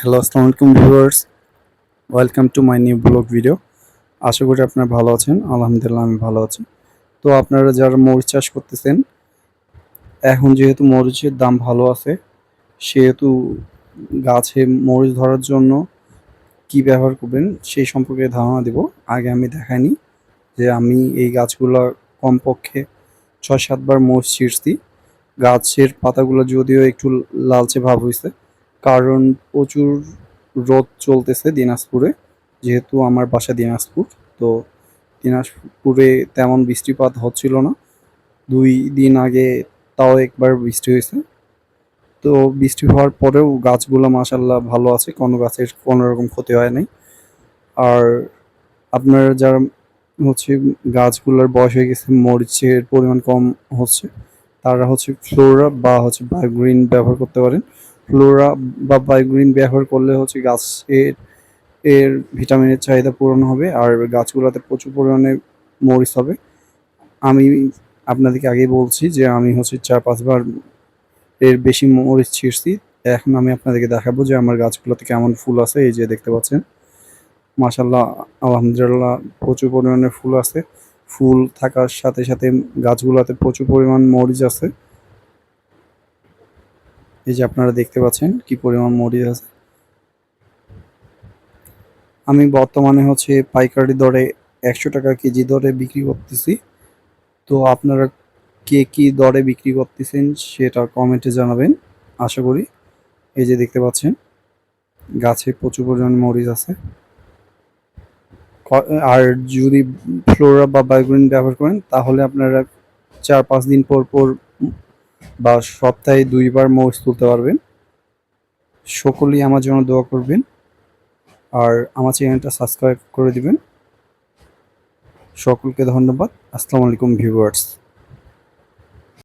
Hello আসসালামু আলাইকুম viewers. Welcome to my new blog video আশা করি আপনারা ভালো আছেন। আলহামদুলিল্লাহ, আমি ভালো আছি। তো আপনারা যারা মরিচ চাষ করতেছেন, এখন যেহেতু মরিচের দাম ভালো আছে, সেহেতু গাছে মরিচ ধরার জন্য কি ব্যবহার করবেন, সেই সম্পর্কে ধারণা দেব। আগে আমি দেখাইনি যে আমি এই গাছগুলো কমপক্ষে ছয় সাতবার মরিচ ছিঁড়ছি। গাছের পাতাগুলো যদিও একটু লালচে ভাব হয়েছে কারণ প্রচুর রোদ চলতেছে দিনাজপুরে, যেহেতু আমার বাসা দিনাজপুর, তো দিনাজপুরে তেমন বৃষ্টিপাত হচ্ছিল না। দুই দিন আগে তাও একবার বৃষ্টি হয়েছে। তো বৃষ্টি হওয়ার পরেও গাছগুলো মাসাল্লাহ ভালো আছে, কোনো গাছের কোনো রকম ক্ষতি হয় নাই। আর আপনার যারা হচ্ছে গাছগুলোর বয়স হয়ে গেছে, মরিচের পরিমাণ কম হচ্ছে, তারা হচ্ছে ফ্লোরা বা হচ্ছে বায়োগ্রিন ব্যবহার করতে পারেন। ফ্লোরা বা বায়োগ্রিন ব্যবহার করলে হচ্ছে গাছের এর ভিটামিনের চাহিদা পূরণ হবে আর গাছগুলোতে প্রচুর পরিমাণে মরিচ হবে। আমি আপনাদেরকে আগেই বলছি যে আমি হচ্ছে চার, পাঁচবার এর বেশি মরিচ ছিঁড়ছি। এখন আমি আপনাদেরকে দেখাবো যে আমার গাছগুলোতে কেমন ফুল আছে, এই যে দেখতে পাচ্ছেন। মাসাল্লাহ আলহামদুলিল্লাহ প্রচুর পরিমাণে ফুল আছে। ফুল থাকার সাথে সাথে গাছগুলোতে প্রচুর পরিমাণ মরিচ আছে। এই যে আপনারা দেখতে পাচ্ছেন কি পরিমাণ মরিচ আছে। আমি বর্তমানে হচ্ছে পাইকারি দরে একশো টাকা কেজি দরে বিক্রি করতেছি। তো আপনারা কে কি দরে বিক্রি করতেছেন সেটা কমেন্টে জানাবেন, আশা করি। এই যে দেখতে পাচ্ছেন, গাছে প্রচুর পরিমাণ মরিচ আছে। আর যদি ফ্লোরা বা বায়োগ্রিন ব্যবহার করেন, তাহলে আপনারা চার পাঁচ দিন পর পর বা সপ্তাহে দুইবার মৌজ তুলতে পারবেন। সকলেই আমার জন্য দোয়া করবেন আর আমার চ্যানেলটা সাবস্ক্রাইব করে দিবেন। সকলকে ধন্যবাদ। আসসালামু আলাইকুম ভিউয়ার্স।